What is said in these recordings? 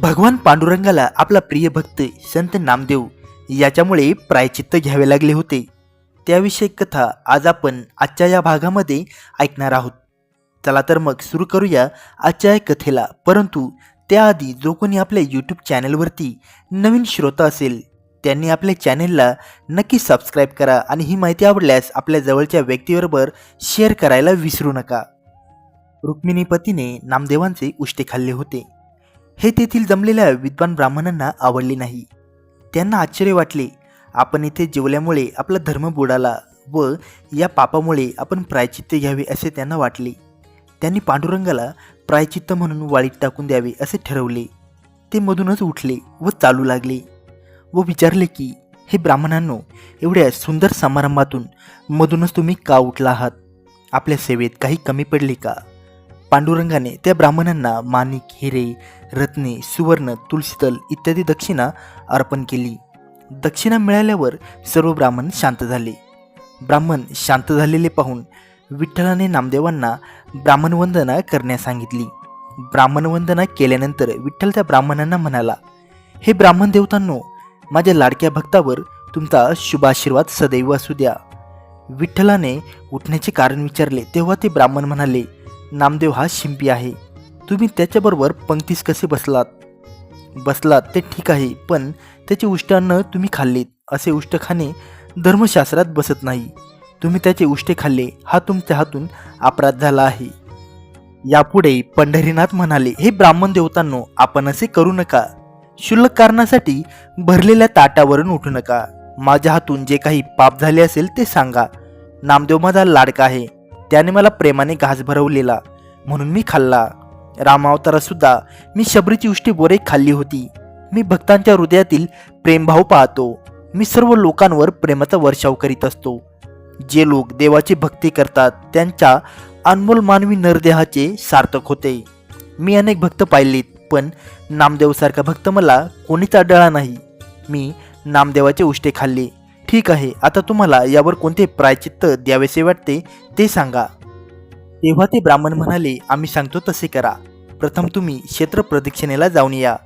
भगवान पांडुरंगाला आपला प्रिय भक्त संत नामदेव याच्यामुळे प्रायचित्त घ्यावे लागले होते. त्याविषयी कथा आज आपण आजच्या या भागामध्ये ऐकणार आहोत. चला तर मग सुरू करूया आजच्या या कथेला. परंतु त्याआधी जो कोणी आपल्या यूट्यूब चॅनलवरती नवीन श्रोता असेल त्यांनी आपल्या चॅनेलला नक्की सबस्क्राईब करा आणि ही माहिती आवडल्यास आपल्या जवळच्या व्यक्तीबरोबर शेअर करायला विसरू नका. रुक्मिणीपतीने नामदेवांचे उष्टे खाल्ले होते. हे तेथील जमलेल्या विद्वान ब्राह्मणांना आवडले नाही. त्यांना आश्चर्य वाटले आपण इथे जेवल्यामुळे आपला धर्म बुडाला व या पापामुळे आपण प्रायचित्त घ्यावे असे त्यांना वाटले. त्यांनी पांडुरंगाला प्रायचित्त म्हणून वाळीत टाकून द्यावे असे ठरवले. ते मधूनच उठले व चालू लागले व विचारले की हे ब्राह्मणांनो एवढ्या सुंदर समारंभातून मधूनच तुम्ही का उठला आहात? आपल्या सेवेत काही कमी पडले का? पांडुरंगाने त्या ब्राह्मणांना माणिक हिरे रत्ने सुवर्ण तुलसीतल इत्यादी दक्षिणा अर्पण केली. दक्षिणा मिळाल्यावर सर्व ब्राह्मण शांत झाले. ब्राह्मण शांत झालेले पाहून विठ्ठलाने नामदेवांना ब्राह्मणवंदना करण्यास सांगितली. ब्राह्मणवंदना केल्यानंतर विठ्ठल त्या ब्राह्मणांना म्हणाला हे ब्राह्मण देवतांनो माझ्या लाडक्या भक्तावर तुमचा शुभाशीर्वाद सदैव असू द्या. विठ्ठलाने उठण्याचे कारण विचारले तेव्हा ते ब्राह्मण म्हणाले नामदेव हा शिंपी आहे. तुम्ही त्याच्याबरोबर पंक्तीस कसे बसलात? बसलात ते ठीक आहे पण त्याचे उष्ट अन्न तुम्ही खाल्लेत असे उष्ट खाणे धर्मशास्त्रात बसत नाही. तुम्ही त्याचे उष्टे खाल्ले हा तुमच्या हातून अपराध झाला आहे. यापुढे पंढरीनाथ म्हणाले हे ब्राह्मण देवतांनो आपण असे करू नका. शुल्लक कारणासाठी भरलेल्या ताटावरून उठू नका. माझ्या हातून जे काही पाप झाले असेल ते सांगा. नामदेव माझा लाडका आहे. त्याने मला प्रेमाने घास भरवलेला म्हणून मी खाल्ला. रामावतारातसुद्धा मी शबरीची उष्टी बोरे खाल्ली होती. मी भक्तांच्या हृदयातील प्रेमभाव पाहतो. मी सर्व लोकांवर प्रेमाचा वर्षाव करीत असतो. जे लोक देवाची भक्ती करतात त्यांच्या अनमोल मानवी नरदेहाचे सार्थक होते. मी अनेक भक्त पाहिलेत पण नामदेवसारखा भक्त मला कोणीच आढळला नाही. मी नामदेवाचे उष्टे खाल्ले. ठीक आहे आता तुम्हाला यावर कोणते प्रायचित्त द्यावेसे वाटते ते सांगा. तेव्हा ते ब्राह्मण म्हणाले आम्ही सांगतो तसे करा. प्रथम तुम्ही क्षेत्र प्रदक्षिणेला जाऊन या.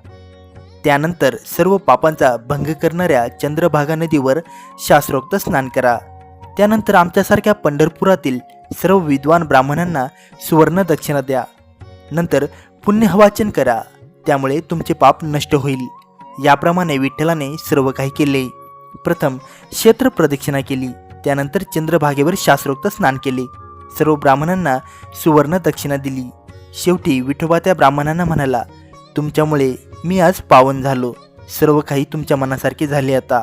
त्यानंतर सर्व पापांचा भंग करणाऱ्या चंद्रभागा नदीवर शास्त्रोक्त स्नान करा. त्यानंतर आमच्यासारख्या पंढरपुरातील सर्व विद्वान ब्राह्मणांना सुवर्ण दक्षिणा द्या. नंतर पुण्यहवाचन करा. त्यामुळे तुमचे पाप नष्ट होईल. याप्रमाणे विठ्ठलाने सर्व काही केले. प्रथम क्षेत्र प्रदक्षिणा केली. त्यानंतर चंद्रभागेवर शास्त्रोक्त स्नान केले. सर्व ब्राह्मणांना सुवर्ण दक्षिणा दिली. शेवटी विठोबा त्या ब्राह्मणांना म्हणाला तुमच्यामुळे मी आज पावन झालो. सर्व काही तुमच्या मनासारखे झाले आता.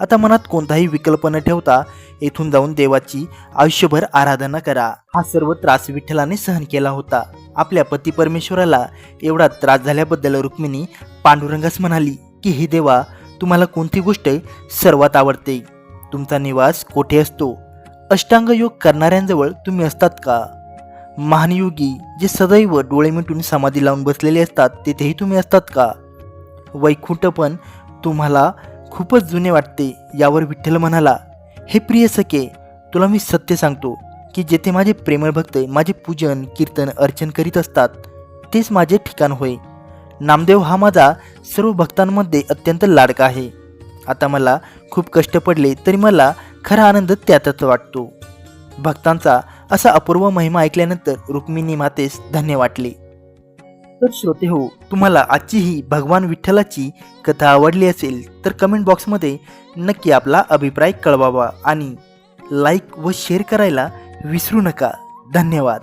आता मनात कोणताही विकल्प न ठेवता येथून जाऊन देवाची आयुष्यभर आराधना करा. हा सर्व त्रास विठ्ठलाने सहन केला होता. आपल्या पती परमेश्वराला एवढा त्रास झाल्याबद्दल रुक्मिणी पांडुरंगास म्हणाली की हे देवा तुम्हाला कोणती गोष्ट सर्वात आवडते? तुमचा निवास कोठे असतो? अष्टांग योग करणाऱ्यांजवळ तुम्ही असतात का? महानयोगी जे सदैव डोळे मिटून समाधी लावून बसलेले असतात तेथेही तुम्ही असतात का? वैकुंठ पण तुम्हाला खूपच जुने वाटते यावर विठ्ठल म्हणाला हे प्रिय सखे तुला मी सत्य सांगतो की जेथे माझे प्रेमळ भक्त माझे पूजन कीर्तन अर्चन करीत असतात तेच माझे ठिकाण होय. नामदेव हा माझा सर्व भक्तांमध्ये अत्यंत लाडका आहे. आता मला खूप कष्ट पडले तरी मला खरा आनंद त्यातच वाटतो. भक्तांचा असा अपूर्व महिमा ऐकल्यानंतर रुक्मिणी मातेस धन्य वाटले. तर श्रोते हो तुम्हाला आजची ही भगवान विठ्ठलाची कथा आवडली असेल तर कमेंट बॉक्समध्ये नक्की आपला अभिप्राय कळवावा आणि लाईक व शेअर करायला विसरू नका. धन्यवाद.